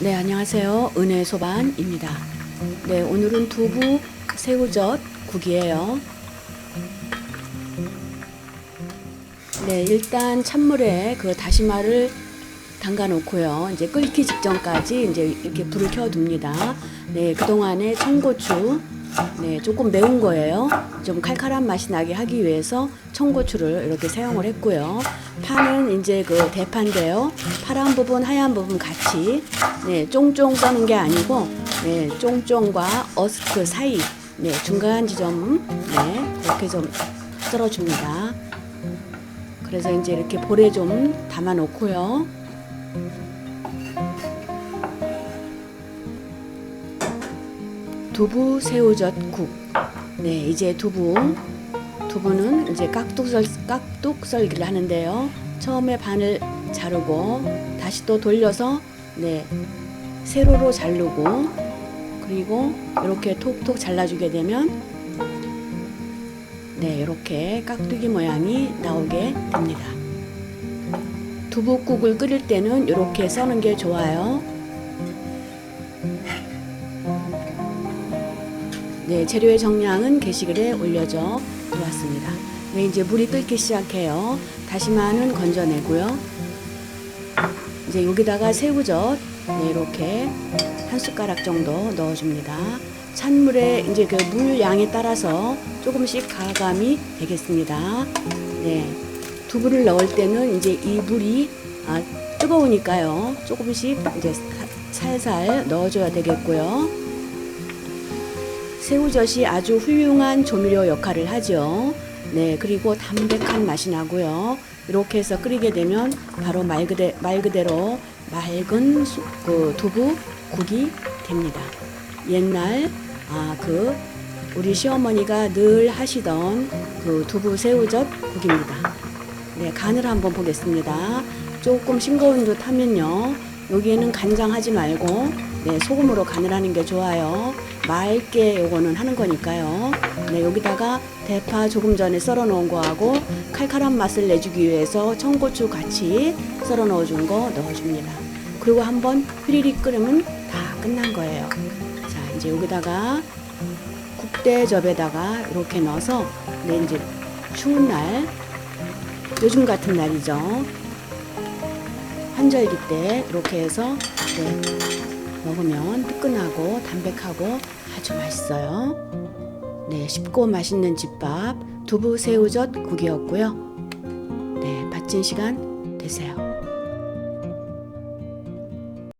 네, 안녕하세요. 은혜 소반입니다. 네, 오늘은 두부 새우젓 국이에요. 네, 일단 찬물에 그 다시마를 담가 놓고요. 이제 끓기 직전까지 이제 이렇게 불을 켜 둡니다. 네, 그동안에 청고추 네, 조금 매운 거예요. 좀 칼칼한 맛이 나게 하기 위해서 청고추를 이렇게 사용을 했고요. 파는 이제 그 대파인데요. 파란 부분, 하얀 부분 같이 네, 쫑쫑 써는 게 아니고 네, 쫑쫑과 어스크 사이 네, 중간 지점 네, 그렇게 좀 썰어 줍니다. 그래서 이제 이렇게 볼에 좀 담아 놓고요. 두부 새우젓 국. 네, 이제 두부. 두부는 이제 깍둑썰 깍둑 썰기를 하는데요. 처음에 반을 자르고 다시 또 돌려서 네 세로로 자르고 그리고 이렇게 톡톡 잘라주게 되면 네 이렇게 깍두기 모양이 나오게 됩니다. 두부국을 끓일 때는 이렇게 써는 게 좋아요. 네, 재료의 정량은 게시글에 올려져 놓았습니다. 네, 이제 물이 끓기 시작해요. 다시마는 건져내고요. 이제 여기다가 새우젓 네, 이렇게 한 숟가락 정도 넣어줍니다. 찬물에 이제 그 물 양에 따라서 조금씩 가감이 되겠습니다. 네, 두부를 넣을 때는 이제 이 물이 아, 뜨거우니까요. 조금씩 이제 살살 넣어줘야 되겠고요. 새우젓이 아주 훌륭한 조미료 역할을 하죠. 네, 그리고 담백한 맛이 나고요. 이렇게 해서 끓이게 되면 바로 말, 그대, 말 그대로 맑은 수, 그 두부 국이 됩니다. 옛날 아, 그 우리 시어머니가 늘 하시던 그 두부 새우젓 국입니다. 네, 간을 한번 보겠습니다. 조금 싱거운 듯 하면요. 여기에는 간장 하지 말고 네, 소금으로 간을 하는 게 좋아요. 맑게 요거는 하는 거니까요. 네, 여기다가 대파 조금 전에 썰어 놓은 거하고 칼칼한 맛을 내주기 위해서 청고추 같이 썰어 넣어 준 거 넣어 줍니다. 그리고 한번 휘리릭 끓으면 다 끝난 거예요. 자, 이제 여기다가 국대접에다가 이렇게 넣어서 네, 이제 추운 날 요즘 같은 날이죠. 한절기 때 이렇게 해서 네, 먹으면 뜨끈하고 담백하고 아주 맛있어요. 네, 쉽고 맛있는 집밥 두부 새우젓 국이었고요. 네, 바친 시간 되세요.